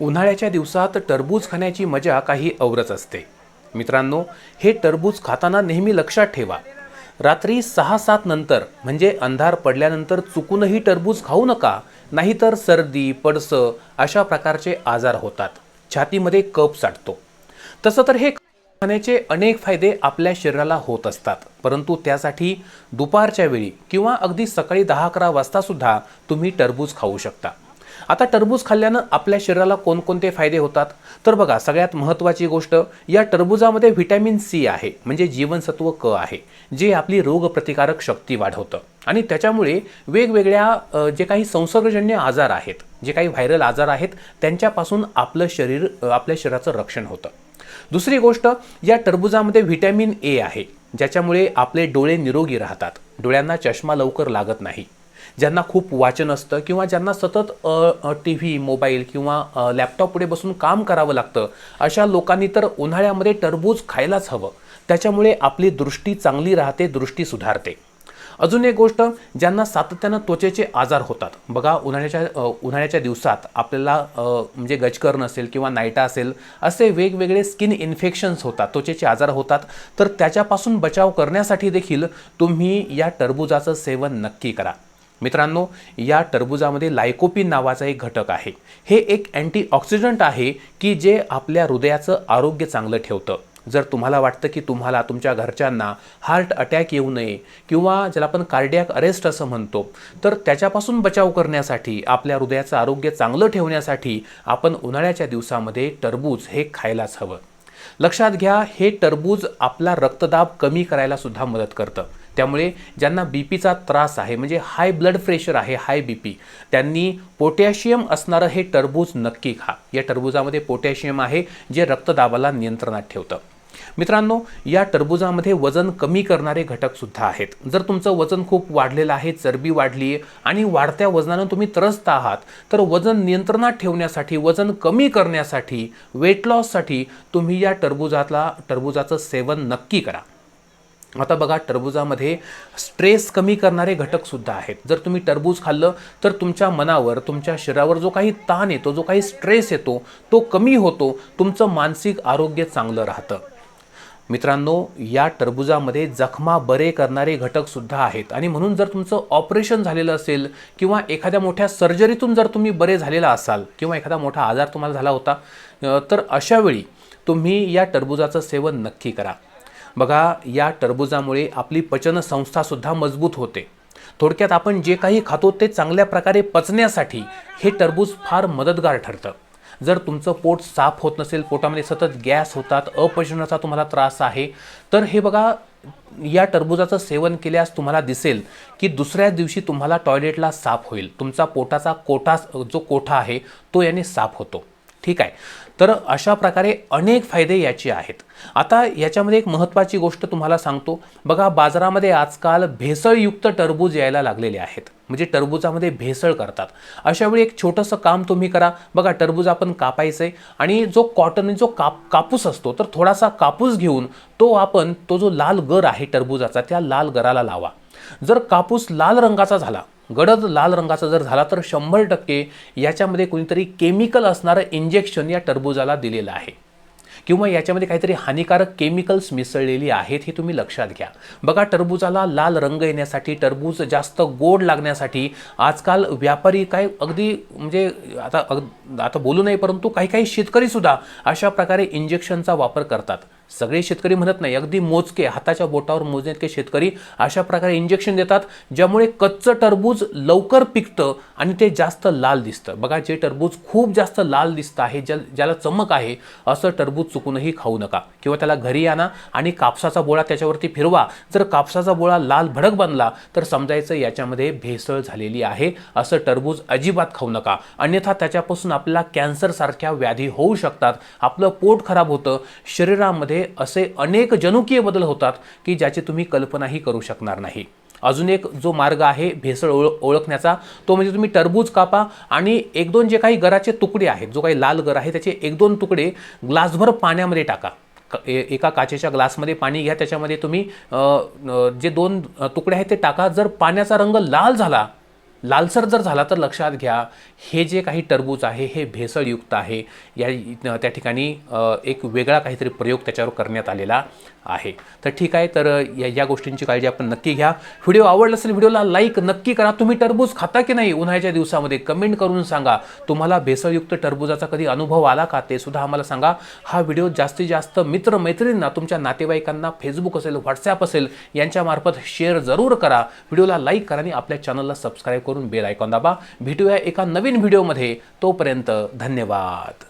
उन्हाळ्याच्या दिवसात टरबूज खाण्याची मजा काही औरच असते. मित्रांनो हे टरबूज खाताना नेहमी लक्षात ठेवा. रात्री सहा सात नंतर म्हणजे अंधार पडल्यानंतर चुकूनही टरबूज खाऊ नका नाहीतर सर्दी पडसं अशा प्रकारचे आजार होतात. छातीमध्ये कप साठतो. तसं तर हे खाण्याचे अनेक फायदे आपल्या शरीराला होत असतात. परंतु त्यासाठी दुपारच्या वेळी किंवा अगदी सकाळी दहा अकरा वाजतासुद्धा तुम्ही टरबूज खाऊ शकता. आता टरबूज खाल्ल्यानं आपल्या शरीराला कोणकोणते फायदे होतात? तर बघा सगळ्यात महत्त्वाची गोष्ट या टरबुजामध्ये व्हिटॅमिन सी आहे म्हणजे जीवनसत्व क आहे जे आपली रोगप्रतिकारक शक्ती वाढवतं. आणि त्याच्यामुळे वेगवेगळ्या जे काही संसर्गजन्य आजार आहेत जे काही व्हायरल आजार आहेत त्यांच्यापासून आपलं शरीर आपल्या शरीराचं रक्षण होतं. दुसरी गोष्ट या टरबुजामध्ये व्हिटॅमिन ए आहे ज्याच्यामुळे आपले डोळे निरोगी राहतात. डोळ्यांना चष्मा लवकर लागत नाही. ज्यांना खूप वाचन असतं किंवा ज्यांना सतत टी व्ही मोबाईल किंवा लॅपटॉप पुढे बसून काम करावं लागतं अशा लोकांनी तर उन्हाळ्यामध्ये टरबूज खायलाच हवं. त्याच्यामुळे आपली दृष्टी चांगली राहते दृष्टी सुधारते. अजून एक गोष्ट ज्यांना सातत्यानं त्वचेचे आजार होतात. बघा उन्हाळ्याच्या उन्हाळ्याच्या दिवसात आपल्याला म्हणजे गजकर्ण असेल किंवा नायटा असेल असे वेगवेगळे स्किन इन्फेक्शन्स होतात त्वचेचे आजार होतात. तर त्याच्यापासून बचाव करण्यासाठी देखील तुम्ही या टरबुजाचं सेवन नक्की करा. मित्रांनो या टरबुजामध्ये लायकोपिन नावाचा एक घटक आहे. हे एक अँटीऑक्सिडंट आहे की जे आपल्या हृदयाचं आरोग्य चांगलं ठेवतं. जर तुम्हाला वाटतं की तुम्हाला तुमच्या घरच्यांना हार्ट अटॅक येऊ नये किंवा ज्याला आपण कार्डियाक अरेस्ट असं म्हणतो तर त्याच्यापासून बचाव करण्यासाठी आपल्या हृदयाचं आरोग्य चांगलं ठेवण्यासाठी आपण उन्हाळ्याच्या दिवसामध्ये टरबूज हे खायलाच हवं. लक्षात घ्या हे टरबूज आपला रक्तदाब कमी करायला सुद्धा मदत करतं. त्यामुळे ज्यांना बी पीचा त्रास आहे म्हणजे हाय ब्लड प्रेशर आहे हाय बी पी त्यांनी पोटॅशियम असणारं हे टरबूज नक्की खा. या टरबुजामध्ये पोटॅशियम आहे जे रक्तदाबाला नियंत्रणात ठेवतं. मित्रांनो या टरबुजामध्ये वजन कमी करणारे घटकसुद्धा आहेत. जर तुमचं वजन खूप वाढलेलं आहे चरबी वाढली आहे आणि वाढत्या वजनानं तुम्ही त्रस्त आहात तर वजन नियंत्रणात ठेवण्यासाठी वजन कमी करण्यासाठी वेट लॉससाठी तुम्ही या टरबुजातला टरबुजाचं सेवन नक्की करा. आता बघा टरबुजामध्ये स्ट्रेस कमी करणारे घटकसुद्धा आहेत. जर तुम्ही टरबूज खाल्लं तर तुमच्या मनावर तुमच्या शरीरावर जो काही ताण येतो जो काही स्ट्रेस येतो तो कमी होतो तुमचं मानसिक आरोग्य चांगलं राहतं. मित्रांनो या टरबुजामध्ये जखमा बरे करणारे घटकसुद्धा आहेत. आणि म्हणून जर तुमचं ऑपरेशन झालेलं असेल किंवा एखाद्या मोठ्या सर्जरीतून जर तुम्ही बरे झालेला असाल किंवा एखादा मोठा आजार तुम्हाला झाला होता तर अशावेळी तुम्ही या टरबुजाचं सेवन नक्की करा. बघा या टरबुजामुळे आपली पचनसंस्थासुद्धा मजबूत होते. थोडक्यात आपण जे काही खातो ते चांगल्या प्रकारे पचण्यासाठी हे टरबूज फार मदतगार ठरतं. जर तुमचं पोट साफ होत नसेल पोटामध्ये सतत गॅस होतात अपचनाचा तुम्हाला त्रास आहे तर हे बघा या टरबुजाचं सेवन केल्यास तुम्हाला दिसेल की दुसऱ्या दिवशी तुम्हाला टॉयलेटला साफ होईल. तुमचा पोटाचा कोटा जो कोठा आहे तो याने साफ होतो. ठीक आहे. तर अशा प्रकारे अनेक फायदे याचे आहेत. आता याच्यामध्ये एक महत्त्वाची गोष्ट तुम्हाला सांगतो. बघा बाजारामध्ये आजकाल भेसळयुक्त टरबूज यायला लागलेले आहेत. म्हणजे टरबुजामध्ये भेसळ करतात. अशावेळी एक छोटंसं काम तुम्ही करा. बघा टरबूज आपण कापायचं आहे आणि जो कॉटन जो काप कापूस असतो तर थोडासा कापूस घेऊन तो आपण तो जो लाल गर आहे टरबुजाचा त्या लाल गराला लावा. जर कापूस लाल रंगाचा झाला गडद लाल रंगाचा जर झाला तर शंभर टक्के याच्यामध्ये कोणीतरी केमिकल असणारं इंजेक्शन या टरबुजाला दिलेलं आहे. किंवा याच्यामध्ये काहीतरी हानिकारक केमिकल्स मिसळलेली आहेत हे तुम्ही लक्षात घ्या. बघा टरबुजाला लाल रंग येण्यासाठी टरबूज जास्त गोड लागण्यासाठी आजकाल व्यापारी काय अगदी म्हणजे आता अग आता बोलू नये परंतु काही काही शेतकरीसुद्धा अशा प्रकारे इंजेक्शनचा वापर करतात. सगळे शेतकरी म्हणत नाही अगदी मोजके हाताच्या बोटावर मोजण्यात इतके शेतकरी अशा प्रकारे इंजेक्शन देतात ज्यामुळे कच्चं टरबूज लवकर पिकतं आणि ते जास्त लाल दिसतं. बघा जे टरबूज खूप जास्त लाल दिसतं आहे ज्या ज्याला चमक आहे असं टरबूज चुकूनही खाऊ नका. किंवा त्याला घरी आणा आणि कापसाचा बोळा त्याच्यावरती फिरवा. जर कापसाचा बोळा लाल भडक बनला तर समजायचं याच्यामध्ये भेसळ झालेली आहे असं टरबूज अजिबात खाऊ नका. अन्यथा त्याच्यापासून आपल्याला कॅन्सरसारख्या व्याधी होऊ शकतात. आपलं पोट खराब होतं शरीरामध्ये असे अनेक जनुकीय बदल होतात की ज्याची तुम्ही कल्पनाही करू शकणार नाही. अजून एक जो मार्ग आहे भेसळ ओळ ओळखण्याचा तो म्हणजे तुम्ही टरबूज कापा आणि एक दोन जे काही गराचे तुकडे आहेत जो काही लाल गर आहे त्याचे एक दोन तुकडे ग्लासभर पाण्यामध्ये टाका. एका काचेच्या ग्लासमध्ये पाणी घ्या त्याच्यामध्ये तुम्ही जे दोन तुकडे आहेत ते टाका. जर पाण्याचा रंग लाल झाला लालसर जर झाला तर लक्षात घ्या हे जे काही टरबूज आहे हे भेसळयुक्त आहे. या त्या ठिकाणी एक वेगळा काहीतरी प्रयोग त्याच्यावर करण्यात आलेला आहे. तर ठीक आहे तर या या गोष्टींची काळजी आपण नक्की घ्या. व्हिडिओ आवडला असेल व्हिडिओला लाईक नक्की करा. तुम्ही टरबूज खाता की नाही उन्हाळ्याच्या दिवसामध्ये कमेंट करून सांगा. तुम्हाला भेसळयुक्त टरबुजाचा कधी अनुभव आला का ते सुद्धा आम्हाला सांगा. हा व्हिडिओ जास्तीत जास्त मित्र मैत्रिणींना तुमच्या नातेवाईकांना फेसबुक असेल व्हॉट्सॲप असेल यांच्यामार्फत शेअर जरूर करा. व्हिडिओला लाईक करा आणि आपल्या चॅनलला सबस्क्राईब करून बेल आयकॉन दाबा. भेटूया एका नवीन व्हिडिओमध्ये. तोपर्यंत धन्यवाद.